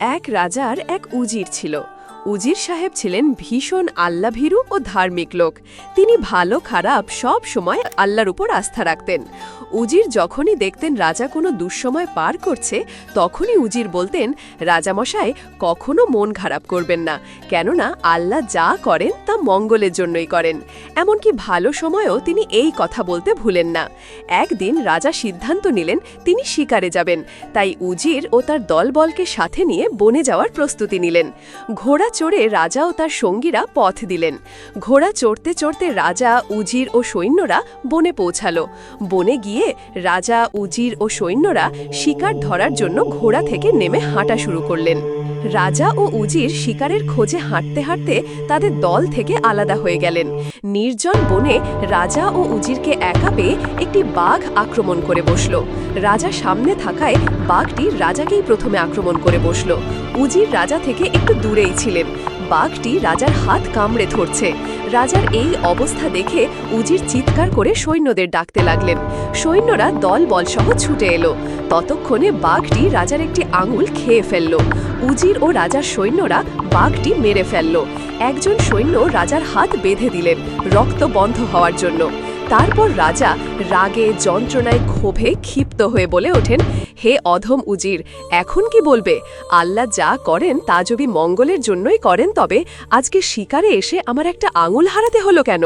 এক রাজার এক উজির ছিল। উজির সাহেব ছিলেন ভীষণ আল্লাভীরু ও ধার্মিক লোক। তিনি ভালো, খারাপ সব সময় আল্লাহর উপর আস্থা রাখতেন। উজির যখনই দেখতেন রাজা কোনো দুঃসময় পার করছে, তখনই উজির বলতেন রাজামশাই কখনো মন খারাপ করবেন না। কেননা, আল্লাহ যা করেন তা মঙ্গলের জন্যই করেন। এমনকি ভালো সময়েও তিনি এই কথা বলতে ভুলেন না। একদিন রাজা সিদ্ধান্ত নিলেন, তিনি শিকারে যাবেন। তাই উজির ও তার দলবলকে সাথে নিয়ে বনে যাওয়ার প্রস্তুতি নিলেন। ঘোড়া চড়ে রাজা ও তার সঙ্গীরা পথ দিলেন। ঘোড়া চড়তে চড়তে রাজা, উজির ও সৈন্যরা বনে পৌঁছাল। বনে গিয়ে রাজা, উজির ও সৈন্যরা শিকার ধরার জন্য ঘোড়া থেকে নেমে হাঁটা শুরু করলেন। রাজা ও উজির শিকারের খোঁজে হাঁটতে হাঁটতে তাদের দল থেকে আলাদা হয়ে গেলেন। নির্জন বনে রাজা ও উজিরকে একা পেয়ে একটি বাঘ আক্রমণ করে বসল। রাজা সামনে থাকায় বাঘটি রাজাকেই প্রথমে আক্রমণ করে বসল। উজির রাজা থেকে একটু দূরেই ছিলেন। বাঘটি রাজার হাত কামড়ে ধরছে। রাজার এই অবস্থা দেখে উজির চিৎকার করে সৈন্যদের ডাকতে লাগলেন। সৈন্যরা দল বলসহ ছুটে এলো। ততক্ষণে বাঘটি রাজার একটি আঙুল খেয়ে ফেলল। উজির ও রাজার সৈন্যরা বাঘটি মেরে ফেলল। একজন সৈন্য রাজার হাত বেঁধে দিলেন রক্ত বন্ধ হওয়ার জন্য। তারপর রাজা রাগে, যন্ত্রণায় ক্ষোভে ক্ষিপ্ত হয়ে বলে ওঠেন হে অধম উজির, এখন কি বলবে? আল্লাহ যা করেন, তা যদি মঙ্গলের জন্যই করেন, তবে আজকে শিকারে এসে আমার একটা আঙুল হারাতে হলো কেন?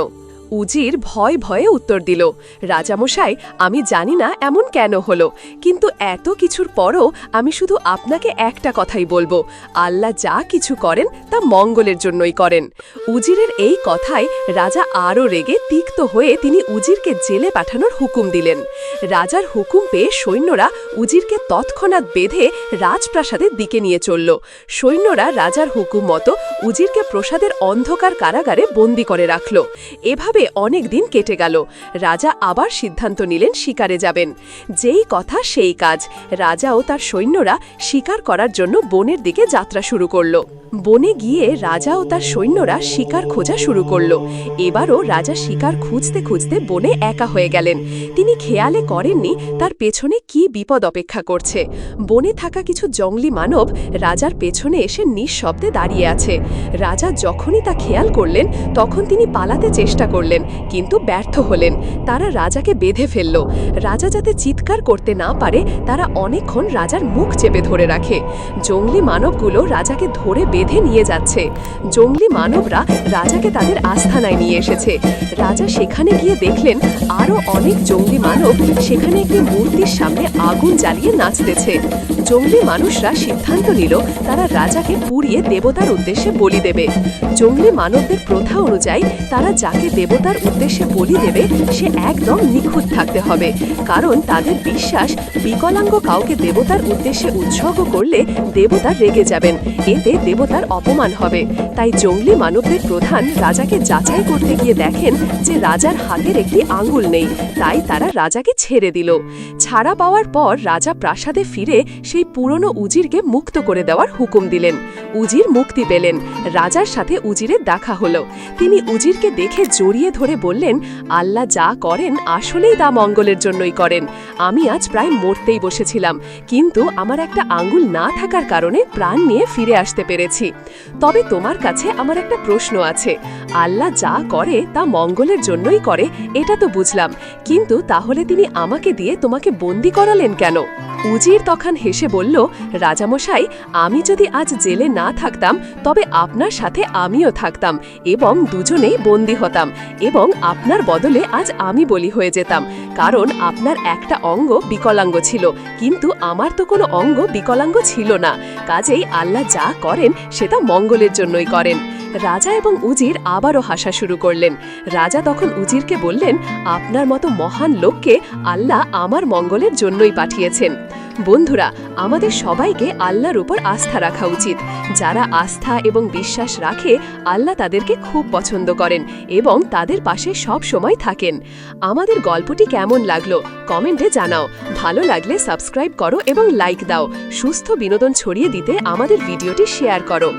উজির ভয় ভয়ে উত্তর দিল, রাজামশাই, আমি জানি না এমন কেন হলো, কিন্তু এত কিছুর পরও আমি শুধু আপনাকে একটা কথাই বলব, আল্লাহ যা কিছু করেন তা মঙ্গলের জন্যই করেন। উজিরের এই কথায় রাজা আরও রেগে তিক্ত হয়ে তিনি উজিরকে জেলে পাঠানোর হুকুম দিলেন। রাজার হুকুম পেয়ে সৈন্যরা উজিরকে তৎক্ষণাৎ বেঁধে রাজপ্রাসাদের দিকে নিয়ে চলল। সৈন্যরা রাজার হুকুম মতো উজিরকে প্রসাদের অন্ধকার কারাগারে বন্দি করে রাখল। এভাবে অনেক দিন কেটে গেল। রাজা আবার সিদ্ধান্ত নিলেন শিকারে যাবেন। যেই কথা সেই কাজ। রাজা ও তার সৈন্যরা শিকার করার জন্য বনের দিকে যাত্রা শুরু করল। বনে গিয়ে রাজা ও তার সৈন্যরা শিকার খোঁজা শুরু করল। এবারও রাজা শিকার খুঁজতে খুঁজতে বনে একা হয়ে গেলেন। তিনি খেয়ালে করেননি তার পেছনে কি বিপদ অপেক্ষা করছে। বনে থাকা কিছু জঙ্গলি মানব রাজার পেছনে এসে নিঃশব্দে দাঁড়িয়ে আছে। রাজা যখনই তা খেয়াল করলেন, তখন তিনি পালাতে চেষ্টা করলেন, কিন্তু ব্যর্থ হলেন। তারা রাজাকে বেঁধে ফেলল। রাজা যাতে চিৎকার করতে না পারে, তারা অনেকক্ষণ রাজার মুখ চেপে ধরে রাখে। জঙ্গলি মানবগুলো রাজাকে ধরে বেঁধে নিয়ে যাচ্ছে। জঙ্গলি মানবরা রাজাকে তাদের আস্থানায় নিয়ে এসেছে। রাজা সেখানে গিয়ে দেখলেন আরও অনেক জঙ্গলি মানব সেখানে একটি মূর্তির সামনে আগুন জ্বালিয়ে নাচতেছে। জঙ্গলি মানুষরা সিদ্ধান্ত নিল তারা রাজাকে পুড়িয়ে দেবতার উদ্দেশ্যে বলি দেবে। জঙ্গলি মানবদের প্রথা অনুযায়ী তারা যাকে দেবতার উদ্দেশ্যে বলি দেবে, সে একদম নিখুঁত থাকতে হবে। কারণ তাদের বিশ্বাস, বিকলাঙ্গ কাউকে দেবতার উদ্দেশ্যে উৎসর্গ করলে দেবতা রেগে যাবেন। এতে দেবতার অপমান হবে। তাই জঙ্গলি মানবদের প্রধান রাজাকে যাচাই করতে গিয়ে দেখেন যে রাজার হাতের একটি আঙ্গুল নেই। তাই তারা রাজাকে ছেড়ে দিল। ছাড়া পাওয়ার পর রাজা প্রাসাদে ফিরে সেই পুরনো উজিরকে মুক্ত করে দেওয়ার হুকুম দিলেন। উজির মুক্তি পেলেন। রাজার সাথে উজিরের দেখা হলো। তিনি উজিরকে দেখে জড়িয়ে ধরে বললেন, আল্লাহ যা করেন, আসলেই তা মঙ্গলের জন্যই করেন। আমি আজ প্রায় মরতেই বসেছিলাম, কিন্তু আমার একটা আঙ্গুল না থাকার কারণে প্রাণ নিয়ে ফিরে আসতে পেরেছি। তবে তোমার কাছে আমার একটা প্রশ্ন আছে, আল্লাহ যা করে তা মঙ্গলের জন্যই করে, এটা তো বুঝলাম, কিন্তু তাহলে তিনি আমাকে দিয়ে তোমাকে বন্দি করালেন কেন? উজির তখন হেসে বলল, রাজামশাই, আমি যদি আজ জেলে না থাকতাম, তবে আপনার সাথে আমিও থাকতাম এবং দুজনেই বন্দী হতাম এবং আপনার বদলে আজ আমি বলি হয়ে যেতাম। কারণ আপনার একটা অঙ্গ বিকলাঙ্গ ছিল, কিন্তু আমার তো কোনো অঙ্গ বিকলাঙ্গ ছিল না। কাজেই আল্লাহ যা করেন, সেটা মঙ্গলের জন্যই করেন। রাজা এবং উজির আবারও হাসা শুরু করলেন। রাজা তখন উজিরকে বললেন, আপনার মতো মহান লোককে আল্লাহ আমার মঙ্গলের জন্যই পাঠিয়েছেন। বন্ধুরা, আমাদের সবাইকে আল্লাহর উপর আস্থা রাখা উচিত। যারা আস্থা এবং বিশ্বাস রাখে, আল্লাহ তাদেরকে খুব পছন্দ করেন এবং তাদের পাশে সব সময় থাকেন। আমাদের গল্পটি কেমন লাগল, কমেন্টে জানাও। ভালো লাগলে সাবস্ক্রাইব করো এবং লাইক দাও। সুস্থ বিনোদন ছড়িয়ে দিতে আমাদের ভিডিওটি শেয়ার করো।